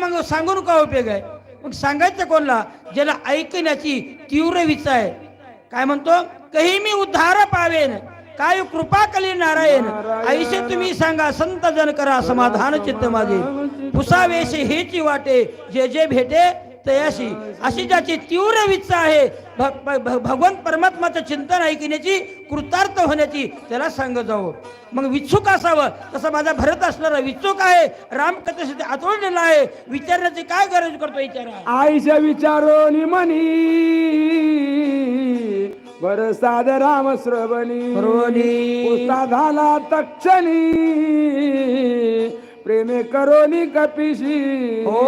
मग सांगून का उपयोग आहे. मग सांगायचं कोणला? ज्याला ऐकण्याची तीव्र विचा आहे. काय म्हणतो? कही मी उद्धार पावेन. काय कृपा कली नारायण. ऐसे तुम्ही सांगा संत जन करा समाधान चित्त माझे पुसावेश हेची वाटे. जे जे भेटे तयाशी. अशी ज्याची तीव्र विच्छा आहे भगवंत परमात्माचं चिंतन ऐकण्याची कृतार्थ होण्याची त्याला सांग जावं. मग विच्छुक असावं. तसं माझा भरत असणारा विच्छुक आहे. रामकथेसाठी आतोडलेला आहे. विचारण्याची काय गरज करतो विचारा. आईच्या विचारोनी मनी. बर साध राम श्रवणी. झाला तक्षणी. प्रेमे करोनी कपिशी। हो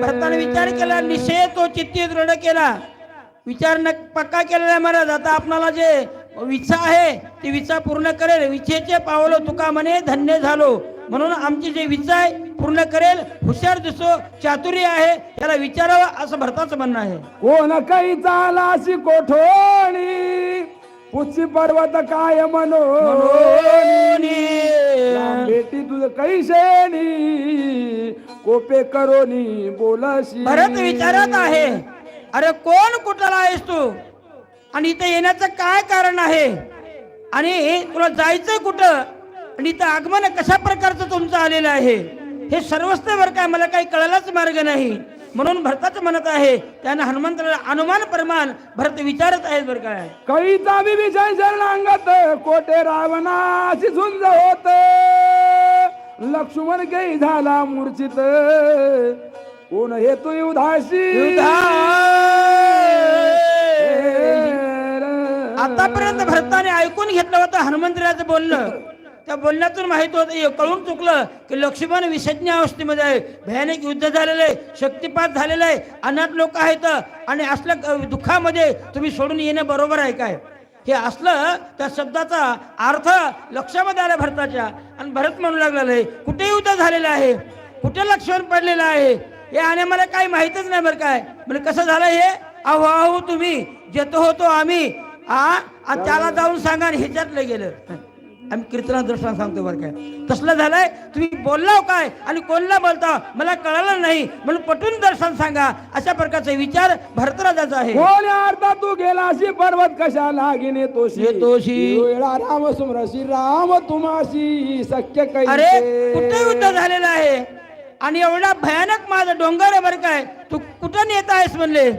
भरताने विचार केला निषेध तो चित्ती दृढ केला. विचार न पक्का केलेला महाराज आता आपणाला जे विच्छा आहे ती विच्छा पूर्ण करेल. विच्छेचे पावलो तुका म्हणे धन्य झालो. म्हणून आमची जे विच्छा आहे पूर्ण करेल. हुशार दिसो चातुर्य आहे त्याला विचारावं असं भरताचं म्हणणं आहे. कोण काही चाला अशी कोठोणी? पुच्छी पर्वत काय मनो भेटी तुझ कैशेनी कोपे करोनी बोलाशी. भरत विचारत आहे अरे कोण कुठला आहेस तू? आणि इथं येण्याचं काय कारण आहे? आणि तुला जायचं कुठं? आणि इथं आगमन कशा प्रकारचं तुमचं आलेलं आहे? हे सर्वस्व बरं काय मला काही कळायलाच मार्ग नाही. म्हणून भरताच म्हणत आहे त्यानं हनुमंताला अनुमान प्रमाण भरत विचारत आहेत बरं काय कळीचा बी विजय शरणांगत कोटे रावणाची झुंज होत. लक्ष्मण गई झाला मूर्छित. कोण हे तू उदासी आतापर्यंत भरताने ऐकून घेतलं होतं हनुमंतराचं बोलणं त्या बोलण्यातून माहीत होतं कळून चुकलं की लक्ष्मण विसज्ञ अवस्थेमध्ये आहे. भयानक युद्ध झालेलं आहे शक्तिपात झालेलं आहे अनाथ लोक आहेत. आणि असल्या दुःखामध्ये तुम्ही सोडून येणं बरोबर आहे काय? हे असलं त्या शब्दाचा अर्थ लक्षामध्ये आला भरताच्या. आणि भरत म्हणू लागलेलं आहे कुठे युद्ध झालेलं आहे? कुठे लक्ष्मण पडलेलं आहे? हे आणि मला काही माहितच नाही बरं काय. म्हणजे कसं झालं हे? अहो अहो तुम्ही जेतो होतो आम्ही. आ त्याला जाऊन सांगा आणि ह्याच्यातलं गेलं. आम्ही कीर्तना दर्शन सांगतो बरं काय तसलं झालंय तुम्ही बोलला काय आणि कोणला बोलता? मला कळालं नाही म्हणून पटून दर्शन सांगा. अशा प्रकारचे विचार भरतराजाचा आहे. कोण अर्धा तू गेलाशी पर्वत कशा लागीन येतोशी? येतोशी. वेळा राम सुमरशी राम तुमाशी सख्य काही अरे कुठे युद्ध झालेलं आहे? आणि एवढा भयानक माझा डोंगर आहे बरं काय. तू कुठं नेत आहेस म्हणले?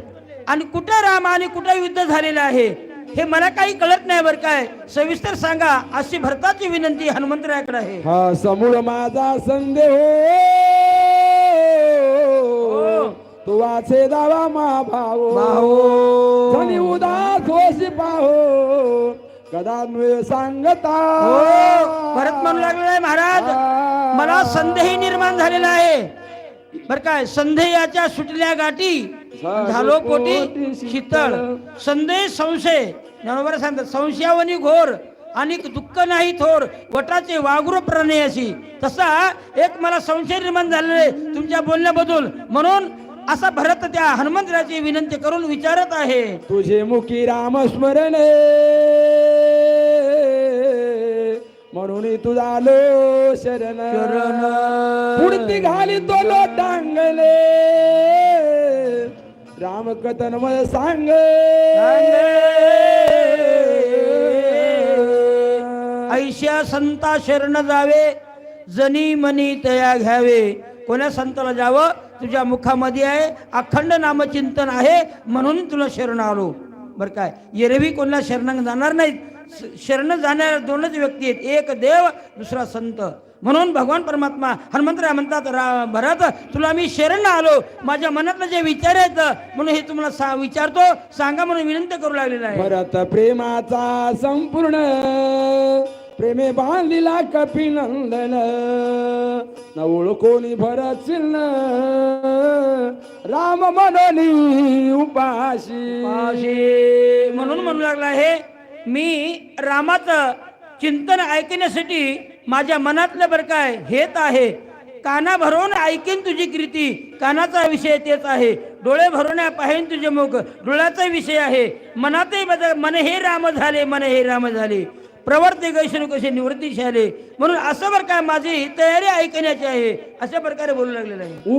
आणि कुठं राम आणि कुठं युद्ध झालेलं आहे? हे मला काही कळत नाही बरं काय. सविस्तर सांगा अशी भरताची विनंती हनुमंतरायाकडे आहे. हा समूळ माझा संदेह तू वाचे दावा मा भाऊ भाऊ. धनी उदास होशी पाहो. कदा वेळ सांगता. हो. भरत म्हणू लागलेला आहे महाराज. मला संदेह निर्माण झालेला आहे. बर काय संदेहाच्या सुटल्या गाठी झालो पोटी शीतळ संदेह संशय बरोबर सांगतात संशयावनी घोर आणि दुःख नाही थोर वटाचे वागुर प्रणयाशी तसा एक मला संशय निर्माण झालेला आहे तुमच्या बोलण्याबद्दल. म्हणून असा भरत त्या हनुमंतराची विनंती करून विचारत आहे. तुझे मुखी राम स्मरण म्हणून तुझा आलो शरण. शरण. पुढती घाली तो लोटांगले रामकथन मग सांग. ऐशा संता शरण जावे जनी मनी तया घ्यावे. कोण्या संताला जावं? तुझ्या मुखामध्ये आहे अखंड नामचिंतन आहे म्हणून तुला शरण आलो. बर काय येरवी कोणाला शरण जाणार नाहीत? शरण जाणाऱ्या दोनच व्यक्ती आहेत. एक देव दुसरा संत. म्हणून भगवान परमात्मा हनुमंतराय म्हणतात रा- भरत तुला मी शरण आलो. माझ्या मनातलं जे विचार आहेत म्हणून हे तुम्हाला सा विचारतो. सांगा म्हणून विनंती करू लागलेला आहे. भरत प्रेमाचा संपूर्ण प्रेमे बांधिला कपिनंदन. न ओळखोनी भरत चिन्ह राम मनोनी उपाशी. पाशी म्हणून म्हणू लागला आहे मी रामाचं चिंतन ऐकण्यासाठी माझ्या मनातलं बरं काय हेच आहे. काना भरवून ऐकेन तुझी कृती. कानाचा विषय तेच आहे. डोळे भरून पाहिन तुझे मुख. डोळ्याचा विषय आहे. मनातही बदल मन हे राम झाले मन हे राम झाले. प्रवर्ते गैशन कसे निवृत्ती झाले. म्हणून असं बरं काय माझी तयारी ऐकण्याची आहे. अशा प्रकारे बोलू लागलेलं आहे.